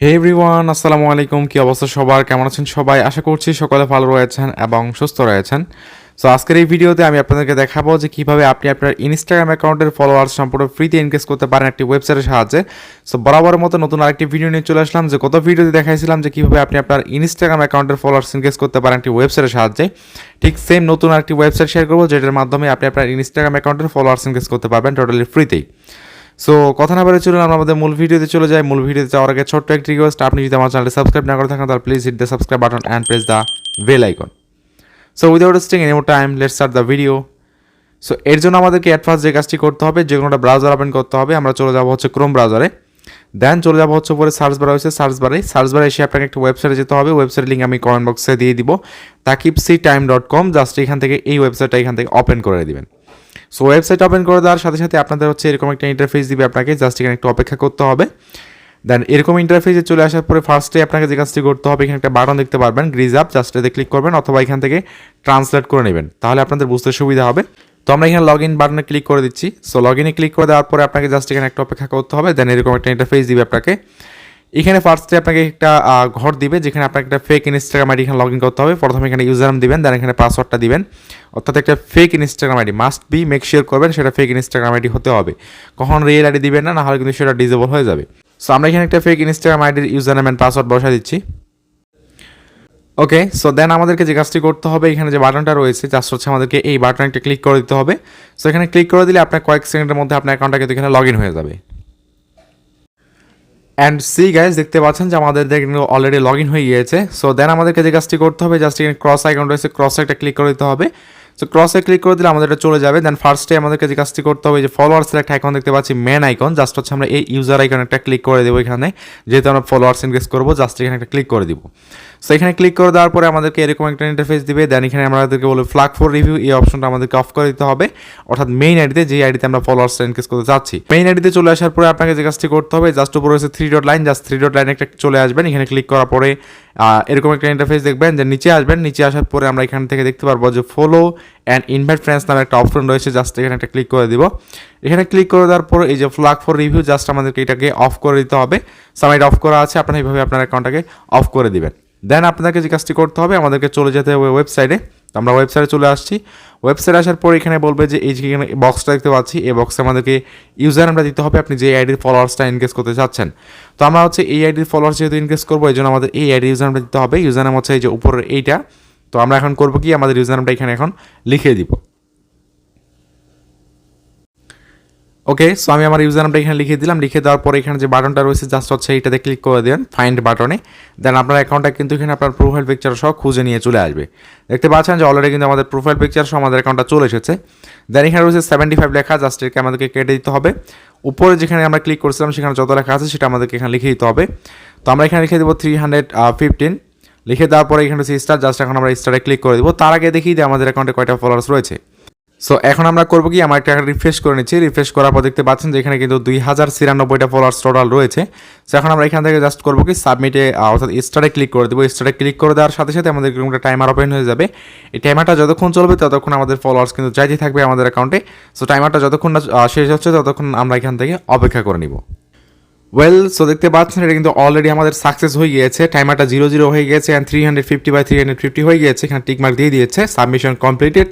হে everyone আসসালামু আলাইকুম। কি অবস্থা সবার? কেমন আছেন সবাই? আশা করছি সকলে ভালো রয়েছেন এবং সুস্থ রয়েছেন। সো আজকের এই ভিডিওতে আমি আপনাদেরকে দেখাবো যে কীভাবে আপনি আপনার ইনস্টাগ্রাম অ্যাকাউন্টের ফলোয়ার্স সম্পূর্ণ ফ্রিতে এনগেজ করতে পারেন একটি ওয়েবসাইটের সাহায্যে। সো বরাবর মতো নতুন আরেকটি ভিডিও নিয়ে চলে আসলাম, যে গত ভিডিওতে দেখাইছিলাম যে কীভাবে আপনি আপনার ইনস্টাগ্রাম অ্যাকাউন্টের ফলোয়ার্স এনগেজ করতে পারেন একটি ওয়েবসাইটের সাহায্যে। ঠিক সেম নতুন আরেকটি ওয়েবসাইট শেয়ার করব, যেটার মাধ্যমে আপনি আপনার ইনস্টাগ্রাম অ্যাকাউন্টের ফলোয়ার্স এনগেজ করতে পারবেন টোটালি ফ্রিতেই সো কথা না বলে চলুন আমাদের মূল ভিডিওতে চলে যাই। মূল ভিডিওতে যাওয়ার আগে ছোট্ট একটি রিকোয়েস্ট আপনি যদি আমার চ্যানেলে সাবস্ক্রাইব না করে থাকেন, তাহলে please hit the subscribe button and press the bell icon so without wasting any more time let's start the video so এর জন্য আমাদেরকে অ্যাট ফার্স্ট যে কাজটি করতে হবে, যে কোনো একটা ব্রাউজার ওপেন করতে হবে, আমরা চলে যাব হচ্ছে ক্রোম ব্রাউজারে দেন চলে যাব হচ্ছে উপরে সার্চ বার হয়েছে সার্চ বারে সার্চ বারে এসে আপনাকে একটা ওয়েবসাইটে যেতে হবে। ওয়েবসাইট লিঙ্ক আমি কমেন্ট বক্সে দিয়ে দিব। Taqib C time dot com, just এখান থেকে এই ওয়েবসাইটটা এখান থেকে ওপেন করে দিবেন। সো ওয়েবসাইট ওপেন করে দেওয়ার সাথে সাথে আপনাদের হচ্ছে এরকম একটা ইন্টারফেস দিবে আপনাকে। জাস্ট এখানে একটু অপেক্ষা করতে হবে। দেন এরকম ইন্টারফেসে চলে আসার পরে ফার্স্টে আপনাকে যে কাজটি করতে হবে, এখানে একটা বাটন দেখতে পারবেন গ্রিজ আপ জাস্ট এতে ক্লিক করবেন অথবা এখান থেকে ট্রান্সলেট করে নেবেন। তাহলে আপনাদের বুঝতে সুবিধা হবে। তো আমরা এখানে লগ ইন বাটনে ক্লিক করে দিচ্ছি। সো লগ ইনে ক্লিক করে দেওয়ার পরে আপনাকে জাস্ট এখানে একটা অপেক্ষা করতে হবে। দেন এরকম একটা ইন্টারফেস দিবে আপনাকে। এখানে ফার্স্টে আপনাকে একটা ঘর দিবে, যেখানে আপনাকে একটা ফেক ইনস্টাগ্রাম আইডি এখানে লগ ইন করতে হবে। প্রথমে এখানে ইউজার নাম দিবেন দেন এখানে পাসওয়ার্ডটা দিবেন। অর্থাৎ একটা fake Instagram ID must be make sure করবেন, সেটা ফেক ইনস্টাগ্রাম আইডি হতে হবে। কখন রিয়েল আইডি দিবেন না, নাহলে কিন্তু সেটা ডিজেবল হয়ে যাবে। সো আমরা এখানে একটা ফেক ইনস্টাগ্রাম আইডির ইউজার নেম অ্যান্ড পাসওয়ার্ড বসা দিচ্ছি। ওকে সো দেন আমাদেরকে যে কাজটি করতে হবে, এখানে যে বাটনটা রয়েছে জাস্ট হচ্ছে আমাদেরকে এই বাটন একটা ক্লিক করে দিতে হবে। সো এখানে ক্লিক করে দিলে আপনার কয়েক সেকেন্ডের মধ্যে আপনার অ্যাকাউন্টটা কিন্তু এখানে লগ ইন হয়ে যাবে। অ্যান্ড সি গাইজ দেখতে পাচ্ছেন যে আমাদের কিন্তু অলরেডি লগ ইন হয়ে গিয়েছে। সো দেন আমাদেরকে যে কাজটি করতে হবে জাস্ট এখানে ক্রস আইকন রয়েছে ক্রস একটা ক্লিক করে দিতে হবে। সো ক্রসে ক্লিক করে দিলে আমাদের এটা চলে যাবে। দেন ফার্স্টে আমাদেরকে যে কাজটি করতে হবে যে ফলোয়ার্সের একটা আইকন দেখতে পাচ্ছি মেন আইকন জাস্ট হচ্ছে আমরা এই ইউজার আইকন একটা ক্লিক করে দেবো এখানে। যেহেতু আমরা ফলোয়ার্স ইনক্রিজ করব জাস্ট এখানে একটা ক্লিক করে দিব। সো এখানে ক্লিক করে দেওয়ার পরে আমাদেরকে এরকম একটা ইন্টারফেস দিবে। দেন এখানে আমাদেরকে বলবে ফ্লাগ ফর রিভিউ এই অপশনটা আমাদেরকে অফ করে দিতে হবে। অর্থাৎ মেইন আইডিতে যে আইডিতে আমরা ফলোয়ার্স ইনক্রিজ করতে চাচ্ছি। মেইন আইডিতে চলে আসার পরে আপনাকে যে কাজটি করতে হবে জাস্ট উপরে three dot line just three dot line একটা চলে আসবেন। এখানে ক্লিক করার পরে এরকম একটা ইন্টারফেস দেখবেন যে নিচে আসবেন, নিচে আসার পরে আমরা এখান থেকে দেখতে পারব যে ফলো অ্যান্ড ইনভাইট ফ্রেন্ডস নামে একটা অপশন রয়েছে জাস্ট এখানে একটা ক্লিক করে দিব। এখানে ক্লিক করে দেওয়ার পর এই যে ফ্লাগ ফর রিভিউ জাস্ট আমাদেরকে এটাকে অফ করে দিতে হবে। সামাইট অফ করা আছে, আপনারা এইভাবে আপনার অ্যাকাউন্টটাকে অফ করে দিবেন। দেন আপনাকে যে কাজটি করতে হবে, আমাদেরকে চলে যেতে হবে ওয়েবসাইটে তো আমরা ওয়েবসাইটে চলে আসছি। ওয়েবসাইটে আসার পর এখানে বলবে যে, এই যে এখানে বক্সটা দেখতে পাচ্ছি, এই বক্সে আমাদেরকে ইউজার নামটা দিতে হবে। আপনি যে আইডির ফলোয়ার্সটা এনগেজ করতে চাচ্ছেন। তো আমরা হচ্ছে এই আইডির ফলোয়ার্স যেহেতু এনগেজ করব, এই জন্য আমাদের এই আইডি ইউজার নামটা দিতে হবে। ইউজার নাম হচ্ছে এই যে উপরের এইটা। তো আমরা এখন করব কি? আমাদের ইউজার নামটা এখানে এখন লিখে দিব। ওকে সো আমি আমার ইউজার নামটা এখানে লিখে দিলাম। লিখে দেওয়ার পরে এখানে যে বাটনটা রয়েছে জাস্ট হচ্ছে এইটাতে ক্লিক করে দেন ফাইন্ড বাটনে দেন আপনার অ্যাকাউন্টটা কিন্তু এখানে আপনার প্রোফাইল পিকচার সহ খুঁজে নিয়ে চলে আসবে। দেখতে পাচ্ছেন যে অলরেডি কিন্তু আমাদের প্রোফাইল পিকচার সহ আমাদের অ্যাকাউন্টটা চলে এসেছে। দেন এখানে রয়েছে সেভেন্টি ফাইভ লেখা জাস্ট একে আমাদেরকে কেটে দিতে হবে। উপরে যেখানে আমরা ক্লিক করছিলাম, সেখানে যত লেখা আছে, সেটা আমাদেরকে এখানে লিখে দিতে হবে। তো আমরা এখানে লিখে দেবো থ্রি হান্ড্রেড ফিফটিন লিখে দেওয়ার পরে এখানে হচ্ছে স্টার জাস্ট এখন আমরা স্টারে ক্লিক করে দেবো। তার আগে দেখি যে আমাদের অ্যাকাউন্টে কয়টা ফলোয়ার্স রয়েছে। সো এখন আমরা করব কি, আমার একটা রিফ্রেশ করে নিচ্ছি। রিফ্রেশ করার পর দেখতে পাচ্ছেন যে এখানে কিন্তু দুই হাজার ছিয়ানব্বইটা ফলোয়ার্স টোটাল রয়েছে। সো এখন আমরা এখান থেকে জাস্ট করব কি সাবমিটে অর্থাৎ স্টারে ক্লিক করে দেবো। স্টারে ক্লিক করে দেওয়ার সাথে সাথে আমাদের একটা টাইমার ওপেন হয়ে যাবে। এই টাইমারটা যতক্ষণ চলবে ততক্ষণ আমাদের ফলোয়ার্স কিন্তু চাইতে থাকবে আমাদের অ্যাকাউন্টে সো টাইমারটা যতক্ষণ না শেষ হচ্ছে ততক্ষণ আমরা এখান থেকে অপেক্ষা করে নিব। ওয়েল সো দেখতে পাচ্ছেন এটা কিন্তু অলরেডি আমাদের সাকসেস হয়ে গিয়েছে। টাইমারটা জিরো জিরো হয়ে গেছে and three hundred fifty by three hundred fifty হয়ে গিয়েছে। এখানে টিকমার্ক দিয়ে দিয়েছে। সাবমিশন কমপ্লিটেড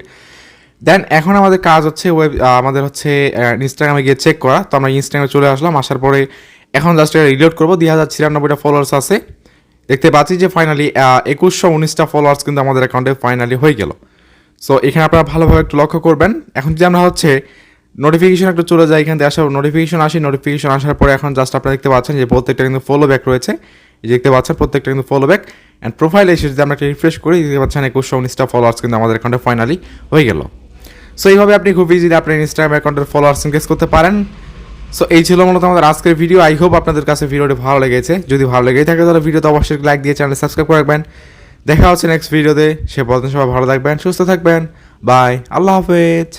দেন এখন আমাদের কাজ হচ্ছে ওয়েব আমাদের হচ্ছে ইনস্টাগ্রামে গিয়ে চেক করা। তো আমরা ইনস্টাগ্রামে চলে আসলাম, আসার পরে এখন জাস্ট এটা রিলোড করব। দুই হাজার ছিয়ানব্বইটা ফলোয়ার্স আছে। দেখতে পাচ্ছি যে ফাইনালি একুশশো উনিশটা ফলোয়ার্স কিন্তু আমাদের অ্যাকাউন্টে ফাইনালি হয়ে গেল। সো এখানে আপনারা ভালোভাবে একটু লক্ষ্য করবেন। এখন যদি আমরা হচ্ছে নোটিফিকেশন একটু চলে যায় এখান থেকে আসার নোটিফিকেশন আসি নোটিফিকেশন আসার পরে এখন জাস্ট আপনারা দেখতে পাচ্ছেন যে প্রত্যেকটা কিন্তু ফলো ব্যাক রয়েছে। যে দেখতে পাচ্ছেন, প্রত্যেকটা কিন্তু ফলো ব্যাক অ্যান্ড প্রোফাইল এসে যদি আমরা একটা রিফ্রেশ করি, দেখতে পাচ্ছেন একুশশো উনিশটা ফলোয়ার্স কিন্তু আমাদের অ্যাকাউন্টে ফাইনালি হয়ে গেল। সো এইভাবে আপনি খুব ইজিলি আপনার ইনস্টাগ্রাম অ্যাকাউন্টের ফলোয়ার্স ইনক্রিজ করতে পারেন। সো এই ছিল মূলত আমাদের আজকের ভিডিও আই হোপ আপনাদের কাছে ভিডিওটি ভালো লেগেছে। যদি ভালো লেগে থাকে, তাহলে ভিডিওতে অবশ্যই লাইক দিয়ে চ্যানেল সাবস্ক্রাইব করে রাখবেন। দেখা হচ্ছে নেক্সট ভিডিওতে সে পর্যন্ত সবাই ভালো থাকবেন, সুস্থ থাকবেন। বাই আল্লাহ হাফেজ।